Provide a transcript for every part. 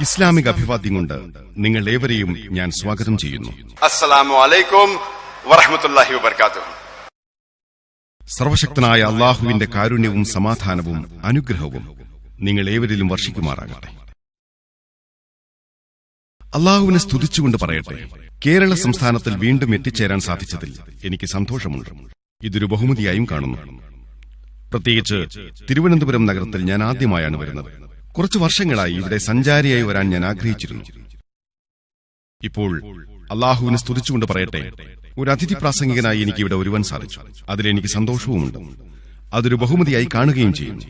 ഇസ്ലാമിക അഭിവാദ്യം കൊണ്ട് നിങ്ങൾ ഏവരെയും ഞാൻ സ്വാഗതം ചെയ്യുന്നു. അസ്സലാമു അലൈക്കും സർവശക്തനായ അള്ളാഹുവിന്റെ കാരുണ്യവും സമാധാനവും അനുഗ്രഹവും നിങ്ങൾ ഏവരിലും വർഷിക്കുമാറാകട്ടെ. അള്ളാഹുവിനെ സ്തുതിച്ചുകൊണ്ട് പറയട്ടെ കേരള സംസ്ഥാനത്തിൽ വീണ്ടും എത്തിച്ചേരാൻ സാധിച്ചതിൽ എനിക്ക് സന്തോഷമുണ്ട്. ഇതൊരു ബഹുമതിയായും കാണുന്നു. പ്രത്യേകിച്ച് തിരുവനന്തപുരം നഗരത്തിൽ ഞാൻ ആദ്യമായാണ് വരുന്നത്. കുറച്ചു വർഷങ്ങളായി ഇവിടെ സഞ്ചാരിയായി വരാൻ ഞാൻ ആഗ്രഹിച്ചിരുന്നു. ഇപ്പോൾ അള്ളാഹുവിനെ സ്തുതിച്ചുകൊണ്ട് പറയട്ടെ ഒരു അതിഥി പ്രാസംഗികനായി എനിക്ക് ഇവിടെ ഒരുവൻ സാധിച്ചു. അതിലെനിക്ക് സന്തോഷവുമുണ്ട്. അതൊരു ബഹുമതിയായി കാണുകയും ചെയ്യും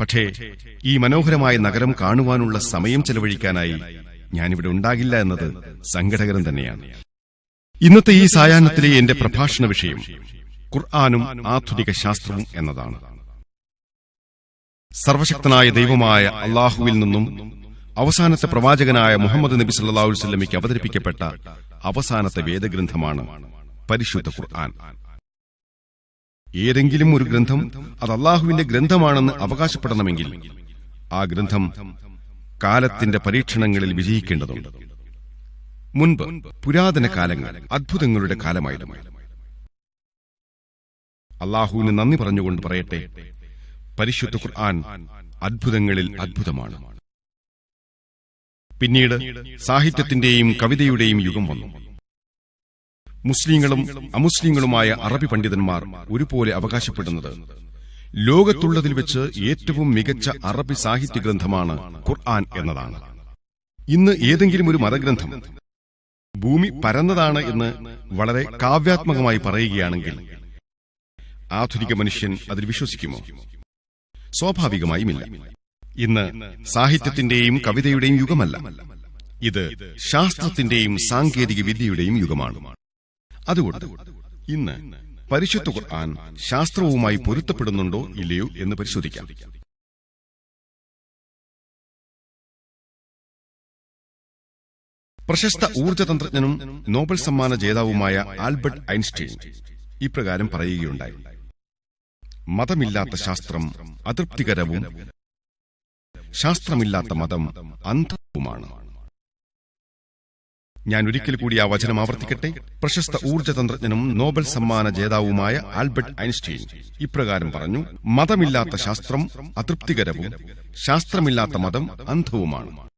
പക്ഷേ ഈ മനോഹരമായ നഗരം കാണുവാനുള്ള സമയം ചെലവഴിക്കാനായി ഞാനിവിടെ ഉണ്ടാകില്ല എന്നത് സങ്കടകരം തന്നെയാണ്. ഇന്നത്തെ ഈ സായാഹ്നത്തിലെ എന്റെ പ്രഭാഷണ വിഷയം ഖുർആാനും ആധുനിക ശാസ്ത്രവും എന്നതാണ്. സർവശക്തനായ ദൈവമായ അള്ളാഹുവിൽ നിന്നും അവസാനത്തെ പ്രവാചകനായ മുഹമ്മദ് നബി സല്ലല്ലാഹു അലൈഹി വസല്ലമയ്ക്ക് അവതരിപ്പിക്കപ്പെട്ട അവസാനത്തെ വേദഗ്രന്ഥമാണ് പരിശുദ്ധ ഖുർആൻ. ഏതെങ്കിലും ഒരു ഗ്രന്ഥം അത് അള്ളാഹുവിന്റെ ഗ്രന്ഥമാണെന്ന് അവകാശപ്പെടണമെങ്കിൽ ആ ഗ്രന്ഥം കാലത്തിന്റെ പരീക്ഷണങ്ങളിൽ വിജയിക്കേണ്ടതുണ്ട്. മുൻപ് പുരാതന കാലങ്ങൾ അത്ഭുതങ്ങളുടെ കാലമായിരുന്നു. അള്ളാഹുവിന് നന്ദി പറഞ്ഞുകൊണ്ട് പറയട്ടെ. പരിശുദ്ധ ഖുർആൻ അത്ഭുതങ്ങളിൽ അത്ഭുതമാണ്. പിന്നീട് സാഹിത്യത്തിന്റെയും കവിതയുടെയും യുഗം വന്നു. മുസ്ലിങ്ങളും അമുസ്ലിങ്ങളുമായ അറബി പണ്ഡിതന്മാർ ഒരുപോലെ അവകാശപ്പെടുന്നത് ലോകത്തുള്ളതിൽ വെച്ച് ഏറ്റവും മികച്ച അറബി സാഹിത്യ ഗ്രന്ഥമാണ് ഖുർആൻ എന്നതാണ്. ഇന്ന് ഏതെങ്കിലും ഒരു മതഗ്രന്ഥം ഭൂമി പരന്നതാണ് എന്ന് വളരെ കാവ്യാത്മകമായി പറയുകയാണെങ്കിൽ ആധുനിക മനുഷ്യൻ അതിൽ വിശ്വസിക്കുമോ? സ്വാഭാവികമായുമില്ല. ഇന്ന് സാഹിത്യത്തിന്റെയും കവിതയുടെയും യുഗമല്ല. ഇത് ശാസ്ത്രത്തിന്റെയും സാങ്കേതിക വിദ്യയുടെയും യുഗമാണ്. അതുകൊണ്ട് ഇന്ന് പരിശുദ്ധ ഖുർആൻ ശാസ്ത്രവുമായി പൊരുത്തപ്പെടുന്നുണ്ടോ ഇല്ലയോ എന്ന് പരിശോധിക്കാം. പ്രശസ്ത ഊർജതന്ത്രജ്ഞനും നോബൽ സമ്മാന ജേതാവുമായ ആൽബർട്ട് ഐൻസ്റ്റീൻ ഇപ്രകാരം പറയുകയുണ്ടായി. മതമില്ലാത്ത ശാസ്ത്രം അതൃപ്തികരവും ശാസ്ത്രമില്ലാത്ത മതം അന്ധവുമാണ്. ഞാൻ ഒരിക്കൽ കൂടി ആ വചനം ആവർത്തിക്കട്ടെ. പ്രശസ്ത ഊർജതന്ത്രജ്ഞനും നോബൽ സമ്മാന ജേതാവുമായ ആൽബർട്ട് ഐൻസ്റ്റീൻ ഇപ്രകാരം പറഞ്ഞു മതമില്ലാത്ത ശാസ്ത്രം അതൃപ്തികരവും ശാസ്ത്രമില്ലാത്ത മതം അന്ധവുമാണ്.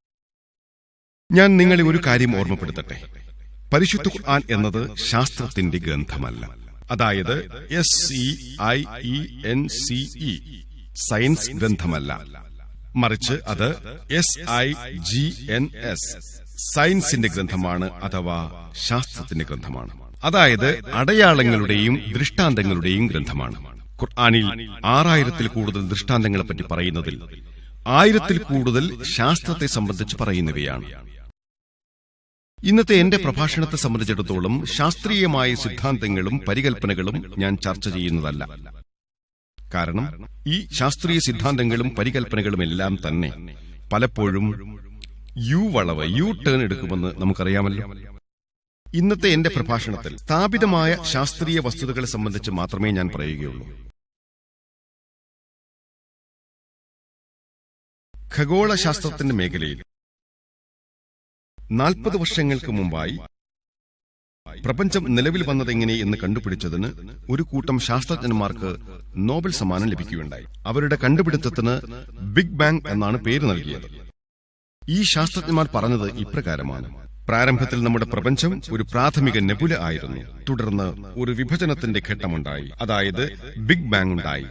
ഞാൻ നിങ്ങളെ ഒരു കാര്യം ഓർമ്മപ്പെടുത്തട്ടെ. പരിശുദ്ധ ഖുർആൻ എന്നത് ശാസ്ത്രത്തിന്റെ ഗ്രന്ഥമല്ല. അതായത് S C I E N C E science ഗ്രന്ഥമല്ല. മറിച്ച് അത് S I G N S സയൻസിന്റെ ഗ്രന്ഥമാണ് അഥവാ ശാസ്ത്രത്തിന്റെ ഗ്രന്ഥമാണ്. അതായത് അടയാളങ്ങളുടെയും ദൃഷ്ടാന്തങ്ങളുടെയും ഗ്രന്ഥമാണ്. ഖുർആാനിൽ ആറായിരത്തിൽ കൂടുതൽ ദൃഷ്ടാന്തങ്ങളെ പറ്റി പറയുന്നതിൽ ആയിരത്തിൽ കൂടുതൽ ശാസ്ത്രത്തെ സംബന്ധിച്ച് പറയുന്നവയാണ്. ഇന്നത്തെ എന്റെ പ്രഭാഷണത്തെ സംബന്ധിച്ചിടത്തോളം ശാസ്ത്രീയമായ സിദ്ധാന്തങ്ങളും പരികൽപ്പനകളും ഞാൻ ചർച്ച ചെയ്യുന്നതല്ല. കാരണം ഈ ശാസ്ത്രീയ സിദ്ധാന്തങ്ങളും പരികൽപ്പനകളും എല്ലാം തന്നെ പലപ്പോഴും യു വളവ് യു ടേൺ എടുക്കുമെന്ന് നമുക്കറിയാമല്ലോ. ഇന്നത്തെ എന്റെ പ്രഭാഷണത്തിൽ സ്ഥാപിതമായ ശാസ്ത്രീയ വസ്തുതകളെ സംബന്ധിച്ച് മാത്രമേ ഞാൻ പറയുകയുള്ളൂ. ഖഗോളശാസ്ത്രത്തിന്റെ മേഖലയിൽ നാൽപ്പത് വർഷങ്ങൾക്ക് മുമ്പായി പ്രപഞ്ചം നിലവിൽ വന്നതെങ്ങനെ എന്ന് കണ്ടുപിടിച്ചതിന് ഒരു കൂട്ടം ശാസ്ത്രജ്ഞന്മാർക്ക് നോബൽ സമ്മാനം ലഭിക്കുകയുണ്ടായി. അവരുടെ കണ്ടുപിടുത്തത്തിന് ബിഗ് ബാങ് എന്നാണ് പേര് നൽകിയത്. ഈ ശാസ്ത്രജ്ഞന്മാർ പറഞ്ഞത് ഇപ്രകാരമാണ്. പ്രാരംഭത്തിൽ നമ്മുടെ പ്രപഞ്ചം ഒരു പ്രാഥമിക നെബുല ആയിരുന്നു. തുടർന്ന് ഒരു വിഭജനത്തിന്റെ ഘട്ടമുണ്ടായി. അതായത് ബിഗ് ബാങ് ഉണ്ടായി.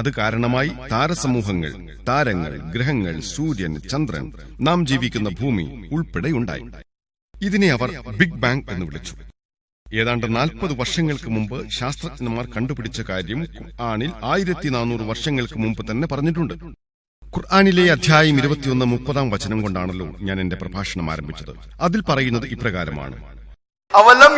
അത് കാരണമായി താരസമൂഹങ്ങൾ താരങ്ങൾ ഗ്രഹങ്ങൾ സൂര്യൻ ചന്ദ്രൻ നാം ജീവിക്കുന്ന ഭൂമി ഉൾപ്പെടെയുണ്ടായി. ഇതിനെ അവർ ബിഗ് ബാങ് എന്ന് വിളിച്ചു. ഏതാണ്ട് നാൽപ്പത് വർഷങ്ങൾക്ക് മുമ്പ് ശാസ്ത്രജ്ഞന്മാർ കണ്ടുപിടിച്ച കാര്യം ഖുർആാനിൽ ആയിരത്തി നാനൂറ് വർഷങ്ങൾക്ക് മുമ്പ് തന്നെ പറഞ്ഞിട്ടുണ്ട്. ഖുർആാനിലെ അധ്യായം ഇരുപത്തിയൊന്ന് മുപ്പതാം വചനം കൊണ്ടാണല്ലോ ഞാൻ എന്റെ പ്രഭാഷണം ആരംഭിച്ചത്. അതിൽ പറയുന്നത് ഇപ്രകാരമാണ്. അവലം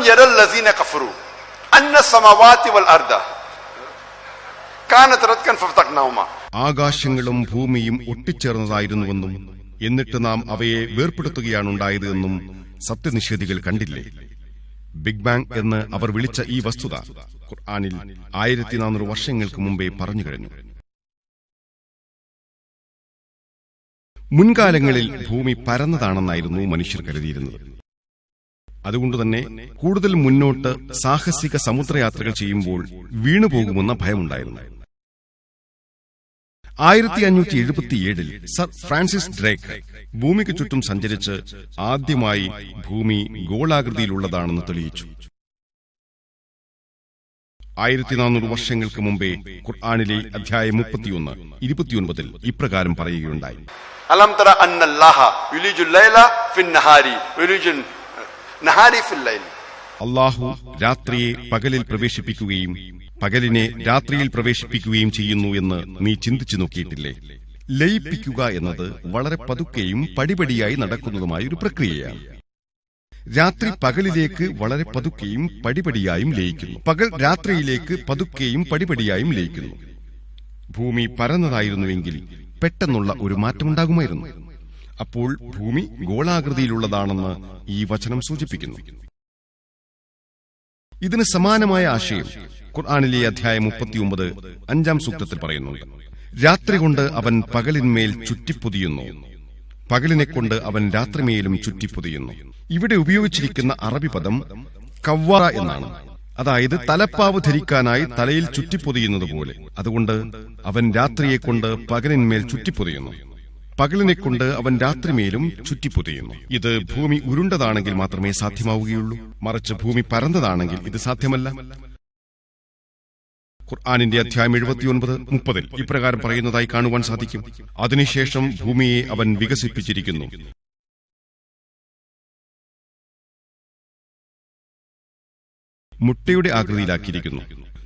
ആകാശങ്ങളും ഭൂമിയും ഒട്ടിച്ചേർന്നതായിരുന്നുവെന്നും എന്നിട്ട് നാം അവയെ വേർപ്പെടുത്തുകയാണ് ഉണ്ടായത് എന്നും സത്യനിഷേധികൾ കണ്ടില്ലേ? ബിഗ് ബാങ് എന്ന് അവർ വിളിച്ച ഈ വസ്തുത ഖുർആാനിൽ ആയിരത്തി നാനൂറ് വർഷങ്ങൾക്ക് മുമ്പേ പറഞ്ഞു കഴിഞ്ഞു. മുൻകാലങ്ങളിൽ ഭൂമി പരന്നതാണെന്നായിരുന്നു മനുഷ്യർ കരുതിയിരുന്നത്. അതുകൊണ്ടുതന്നെ കൂടുതൽ മുന്നോട്ട് സാഹസിക സമുദ്രയാത്രകൾ ചെയ്യുമ്പോൾ വീണുപോകുമെന്ന ഭയമുണ്ടായിരുന്നു. ആയിരത്തി അഞ്ഞൂറ്റി എഴുപത്തിയേഴിൽ സർ ഫ്രാൻസിസ് ഡ്രേക്ക് ഭൂമിക്ക് ചുറ്റും സഞ്ചരിച്ച് ആദ്യമായി ഭൂമി ഗോളാകൃതിയിലുള്ളതാണെന്ന് തെളിയിച്ചു. ആയിരത്തി നാനൂറ് വർഷങ്ങൾക്ക് മുമ്പേ ഖുർആാനിലെ അധ്യായം മുപ്പത്തിയൊന്ന് ഇരുപത്തിയൊൻപതിൽ ഇപ്രകാരം പറയുകയുണ്ടായി. അള്ളാഹു രാത്രിയെ പകലിൽ പ്രവേശിപ്പിക്കുകയും പകലിനെ രാത്രിയിൽ പ്രവേശിപ്പിക്കുകയും ചെയ്യുന്നു എന്ന് നീ ചിന്തിച്ചു നോക്കിയിട്ടില്ലേ? ലയിപ്പിക്കുക എന്നത് വളരെ പതുക്കെയും പടിപടിയായി നടക്കുന്നതുമായ ഒരു പ്രക്രിയയാണ്. രാത്രി പകലിലേക്ക് വളരെ പതുക്കെയും പടിപടിയായും ലയിക്കുന്നു. പകൽ രാത്രിയിലേക്ക് പതുക്കെയും പടിപടിയായും ലയിക്കുന്നു. ഭൂമി പരന്നതായിരുന്നുവെങ്കിൽ പെട്ടെന്നുള്ള ഒരു മാറ്റമുണ്ടാകുമായിരുന്നു. അപ്പോൾ ഭൂമി ഗോളാകൃതിയിലുള്ളതാണെന്ന് ഈ വചനം സൂചിപ്പിക്കുന്നു. ഇതിന് സമാനമായ ആശയം ഖുർആാനിലെ അധ്യായം മുപ്പത്തിയൊമ്പത് അഞ്ചാം സൂക്തത്തിൽ പറയുന്നുണ്ട്. രാത്രി കൊണ്ട് അവൻ പകലിന്മേൽ ചുറ്റിപ്പൊതിയുന്നു. പകലിനെ കൊണ്ട് അവൻ രാത്രിമേലും ചുറ്റിപ്പൊതിയുന്നു. ഇവിടെ ഉപയോഗിച്ചിരിക്കുന്ന അറബി പദം കവ്വാറ എന്നാണ്. അതായത് തലപ്പാവ് ധരിക്കാനായി തലയിൽ ചുറ്റിപ്പൊതിയുന്നത് പോലെ. അതുകൊണ്ട് അവൻ രാത്രിയെ കൊണ്ട് പകലിന്മേൽ ചുറ്റിപ്പൊതിയുന്നു. പകലിനെ കൊണ്ട് അവൻ രാത്രിമേലും ചുറ്റിപ്പൊതിയുന്നു. ഇത് ഭൂമി ഉരുണ്ടതാണെങ്കിൽ മാത്രമേ സാധ്യമാവുകയുള്ളൂ. മറിച്ച് ഭൂമി പരന്നതാണെങ്കിൽ ഇത് സാധ്യമല്ല. ഖുർആാനിന്റെ അധ്യായം എഴുപത്തിയൊൻപത് മുപ്പതിൽ ഇപ്രകാരം പറയുന്നതായി കാണുവാൻ സാധിക്കും. അതിനുശേഷം ഭൂമിയെ അവൻ വികസിപ്പിച്ചിരിക്കുന്നു. മുട്ടയുടെ ആകൃതിയിലാക്കിയിരിക്കുന്നു.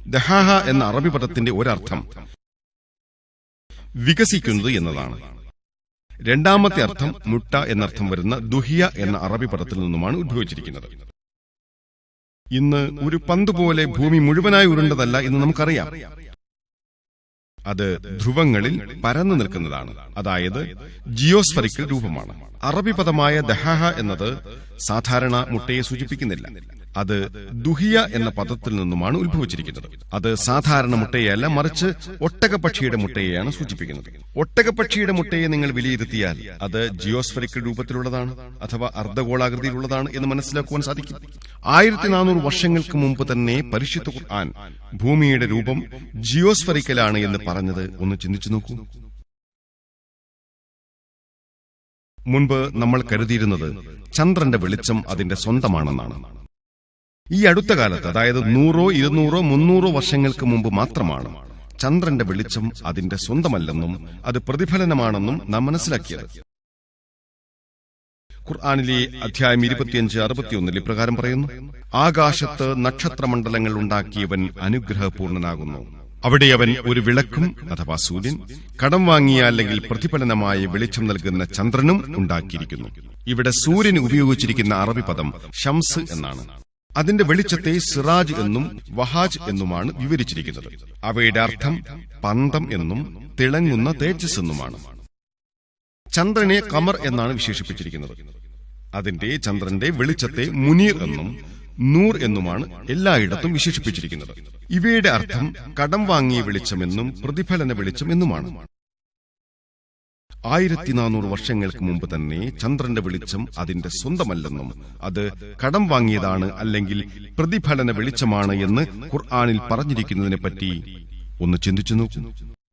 ദഹാഹ എന്ന അറബി പദത്തിന്റെ ഒരർത്ഥം വികസിക്കുന്നത് എന്നതാണ്. രണ്ടാമത്തെ അർത്ഥം മുട്ട എന്നർത്ഥം വരുന്ന ദുഹിയ എന്ന അറബി പദത്തിൽ നിന്നുമാണ് ഉദ്ഭവിച്ചിരിക്കുന്നത്. ഇന്ന് ഒരു പന്ത് പോലെ ഭൂമി മുഴുവനായി ഉരുണ്ടതല്ല എന്ന് നമുക്കറിയാം. അത് ധ്രുവങ്ങളിൽ പരന്നു നിൽക്കുന്നതാണ്. അതായത് ജിയോസ്ഫറിക്കൽ രൂപമാണ്. അറബി പദമായ ദഹാഹ എന്നത് സാധാരണ മുട്ടയെ സൂചിപ്പിക്കുന്നില്ല. അത് ദുഹിയ എന്ന പദത്തിൽ നിന്നുമാണ് ഉത്ഭവിച്ചിരിക്കുന്നത്. അത് സാധാരണ മുട്ടയല്ല മറിച്ച് ഒട്ടകപ്പക്ഷിയുടെ മുട്ടയെയാണ് സൂചിപ്പിക്കുന്നത്. ഒട്ടകപ്പക്ഷിയുടെ മുട്ടയെ നിങ്ങൾ വിലയിരുത്തിയാൽ അത് ജിയോസ്ഫറിക്കൽ രൂപത്തിലുള്ളതാണ് അഥവാ അർദ്ധഗോളാകൃതിയിലുള്ളതാണ് എന്ന് മനസ്സിലാക്കുവാൻ സാധിക്കും. ആയിരത്തി നാനൂറ് വർഷങ്ങൾക്ക് മുമ്പ് തന്നെ പരിശുദ്ധ ഖുർആൻ ഭൂമിയുടെ രൂപം ജിയോസ്ഫറിക്കലാണ് എന്ന് പറഞ്ഞത് ഒന്ന് ചിന്തിച്ചു നോക്കൂ. മുൻപ് നമ്മൾ കരുതിയിരുന്നത് ചന്ദ്രന്റെ വെളിച്ചം അതിന്റെ സ്വന്തമാണെന്നാണ്. ഈ അടുത്ത കാലത്ത് അതായത് നൂറോ ഇരുന്നൂറോ മുന്നൂറോ വർഷങ്ങൾക്ക് മുമ്പ് മാത്രമാണ് ചന്ദ്രന്റെ വെളിച്ചം അതിന്റെ സ്വന്തമല്ലെന്നും അത് പ്രതിഫലനമാണെന്നും നാം മനസ്സിലാക്കിയത്. ഖുർആാനിലെ അധ്യായം ഇരുപത്തിയഞ്ച് അറുപത്തിയൊന്നിൽ ഇപ്രകാരം പറയുന്നു. ആകാശത്ത് നക്ഷത്രമണ്ഡലങ്ങൾ ഉണ്ടാക്കിയവൻ അനുഗ്രഹപൂർണനാകുന്നു. അവിടെ അവൻ ഒരു വിളക്കും അഥവാ സൂര്യൻ കടം വാങ്ങിയ അല്ലെങ്കിൽ പ്രതിഫലനമായി വെളിച്ചം നൽകുന്ന ചന്ദ്രനും ഉണ്ടാക്കിയിരിക്കുന്നു. ഇവിടെ സൂര്യൻ ഉപയോഗിച്ചിരിക്കുന്ന അറബി പദം ഷംസ് എന്നാണ്. അതിന്റെ വെളിച്ചത്തെ സിറാജ് എന്നും വഹാജ് എന്നുമാണ് വിവരിച്ചിരിക്കുന്നത്. അവയുടെ അർത്ഥം പന്തം എന്നും തിളങ്ങുന്ന തേജസ് എന്നുമാണ്. ചന്ദ്രനെ കമർ എന്നാണ് വിശേഷിപ്പിച്ചിരിക്കുന്നത്. അതിന്റെ ചന്ദ്രന്റെ വെളിച്ചത്തെ മുനീർ എന്നും നൂർ എന്നുമാണ് എല്ലായിടത്തും വിശേഷിപ്പിച്ചിരിക്കുന്നത്. ഇവയുടെ അർത്ഥം കടം വാങ്ങിയ വെളിച്ചമെന്നും പ്രതിഫലന വെളിച്ചം എന്നുമാണ്. ആയിരത്തി നാനൂറ് വർഷങ്ങൾക്ക് മുമ്പ് തന്നെ ചന്ദ്രന്റെ വെളിച്ചം അതിന്റെ സ്വന്തമല്ലെന്നും അത് കടം വാങ്ങിയതാണ് അല്ലെങ്കിൽ പ്രതിഫലന വെളിച്ചമാണ് എന്ന് ഖുർആാനിൽ പറഞ്ഞിരിക്കുന്നതിനെ പറ്റി ഒന്ന് ചിന്തിച്ചു നോക്കൂ.